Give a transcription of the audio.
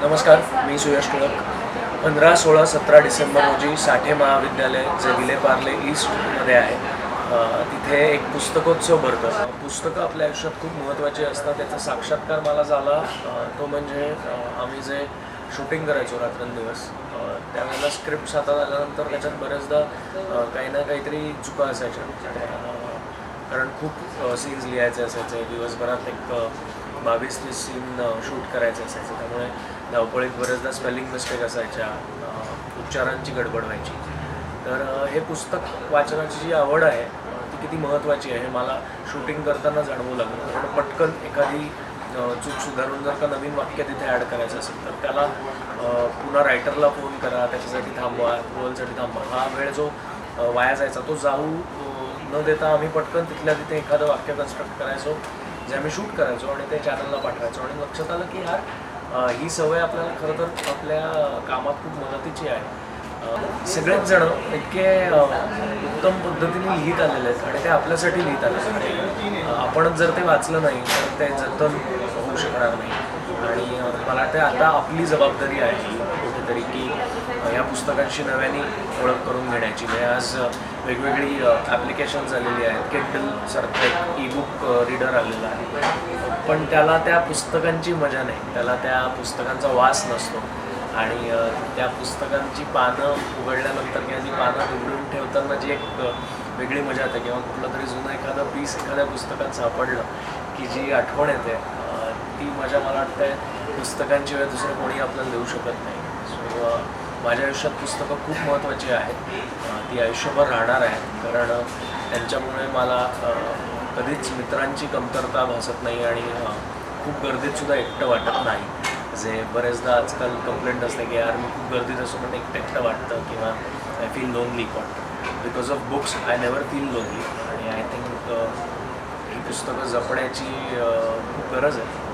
नमस्कार मी सुयश टिळक पंधरा सोळा सतरा डिसेंबर रोजी साठे महाविद्यालय जे विलेपार्ले ईस्टमध्ये आहे. तिथे एक पुस्तकोत्सव भरतं. पुस्तकं आपल्या आयुष्यात खूप महत्त्वाची असतात. त्याचा साक्षात्कार मला झाला. तो म्हणजे आम्ही जे शूटिंग करायचो रात्रंदिवस त्यावेळेला स्क्रिप्ट हातात आल्यानंतर त्याच्यात बऱ्याचदा काही ना काहीतरी चुका असायच्या. कारण खूप सीन्स लिहायचे असायचे. दिवसभरात एक बावीस तीस सीन शूट करायचे असायचे. त्यामुळे धावपळीत बऱ्याचदा स्पेलिंग मिस्टेक असायच्या उच्चारांची गडबड व्हायची. तर हे पुस्तक वाचनाची जी आवड आहे ती किती महत्त्वाची आहे हे मला शूटिंग करताना जाणवू लागलं. कारण पटकन एखादी चूक सुधारून जर का नवीन वाक्य तिथे ॲड करायचं असेल तर त्याला पुन्हा रायटरला फोन करा त्याच्यासाठी थांबवा अप्रुव्हलसाठी थांबवा. हा वेळ जो वाया जायचा तो जाऊ न देता आम्ही पटकन तिथल्या तिथे एखादं वाक्य कन्स्ट्रक्ट करायचो. जे आम्ही शूट करायचो आणि ते चॅनलला पाठवायचो. आणि लक्षात आलं की यार ही सवय आपल्याला खरं तर आपल्या कामात खूप मदतीची आहे. सगळेच जण इतके उत्तम पद्धतीने लिहित आलेले आहेत आणि ते आपल्यासाठी लिहित आलेले आहेत. आपणच जर ते वाचलं नाही तर ते जतन होऊ शकणार नाही. आणि मला वाटतं आता आपली जबाबदारी आहे. कुठेतरी की या पुस्तकांशी नव्याने ओळख करून घेण्याची. म्हणजे आज वेगवेगळी ॲप्लिकेशन्स आलेली आहेत. केटल सारखं एक ई बुक रीडर आलेला आहे. पण त्याला त्या पुस्तकांची मजा नाही. त्याला त्या पुस्तकांचा वास नसतो. आणि त्या पुस्तकांची पानं उघडल्यानंतर किंवा ती पानं उघडून ठेवताना जी एक वेगळी मजा येते. किंवा कुठलं तरी जुनं एखादं पीस एखाद्या पुस्तकात सापडलं की जी आठवण येते ती मजा मला वाटते पुस्तकांशिवाय दुसरं कोणी आपल्याला देऊ शकत नाही. सो माझ्या आयुष्यात पुस्तकं खूप महत्त्वाची आहेत. ती आयुष्यभर राहणार आहेत. कारण त्यांच्यामुळे मला कधीच मित्रांची कमतरता भासत नाही आणि खूप गर्दीतसुद्धा एकटं वाटत नाही. जे बरेचदा आजकाल कंप्लेंट असते की यार मी खूप गर्दीत असतो पण एकटं एकटं वाटतं किंवा आय फील लोनली पण. Because of books I never feel lonely आणि आय थिंक ही पुस्तकं जपण्याची खूप गरज आहे.